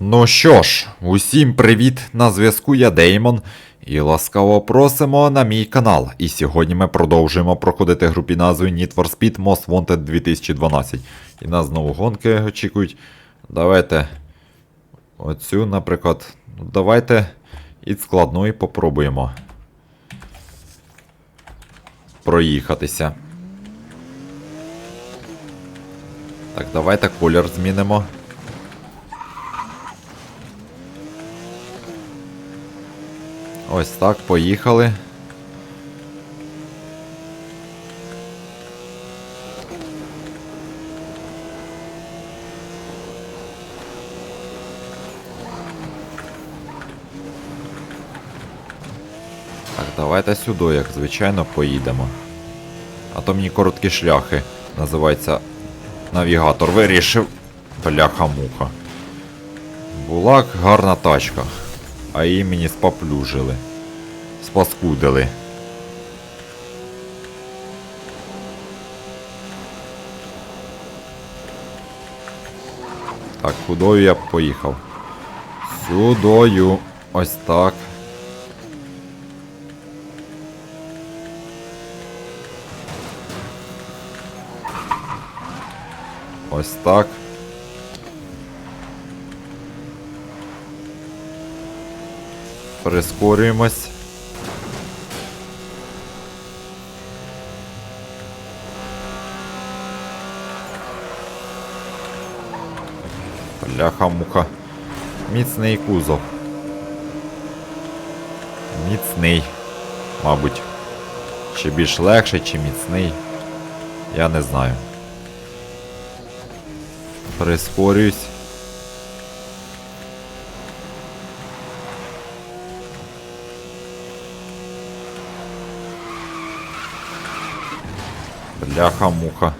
Ну що ж, усім привіт! На зв'язку я Деймон. І ласкаво просимо на мій канал. І сьогодні ми продовжуємо проходити гру під назвою Need for Speed Most Wanted 2012. І нас знову гонки очікують. Давайте оцю, наприклад. Ну, Давайте із складної попробуємо проїхатися. Так, давайте колір змінимо. Ось так, поїхали. Так, давайте сюди, як звичайно, поїдемо. А то мені короткі шляхи. Називається навігатор. Вирішив. Бляха-муха. Була гарна тачка. А її мені споплюжили. Спаскудили. Так, кудою я поїхав? Сюдою. Ось так. Ось так. Прискорюємось. Бляха-муха. Міцний кузов. Міцний. Мабуть. Чи більш легший, чи міцний. Я не знаю. Прискорююсь. Бляха-муха.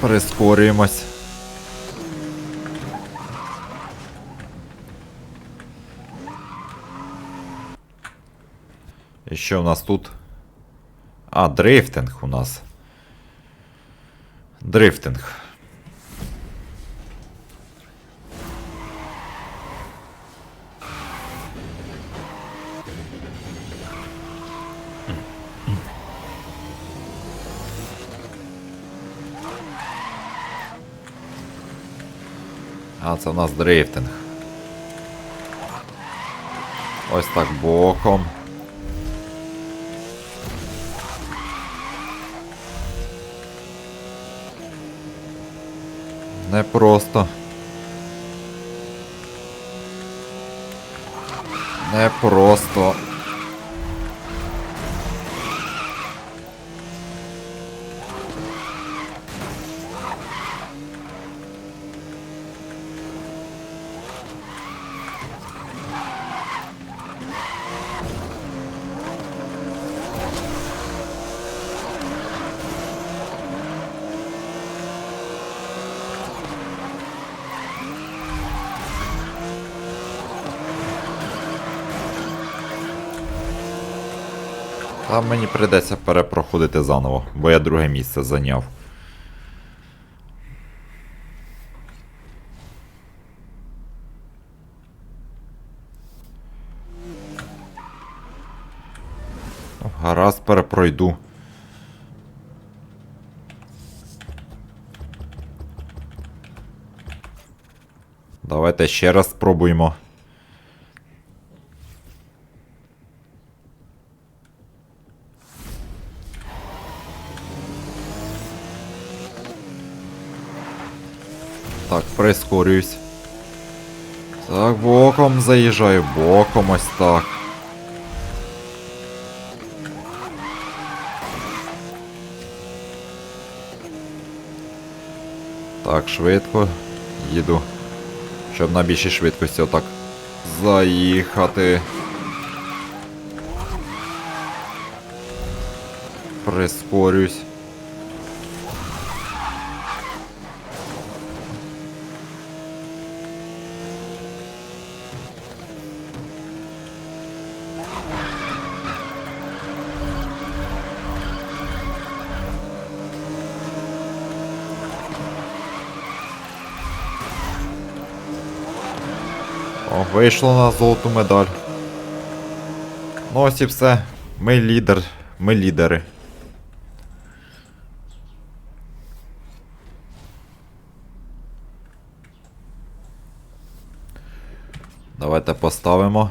Прискорюємось. І що в нас тут? А, дрифтинг у нас. Дрифтинг. А, це у нас дрифтинг. Ось так боком. Не просто. Та мені прийдеться перепроходити заново, бо я друге місце зайняв. Гаразд перепройду. Давайте ще раз спробуємо. Так, прискорююсь. Так, боком заїжджаю, боком ось так. Так, швидко їду. Щоб на більшій швидкості отак заїхати. Прискорюсь. О, вийшло на золоту медаль. Ну ось і все. Ми лідер. Ми лідери. Давайте поставимо.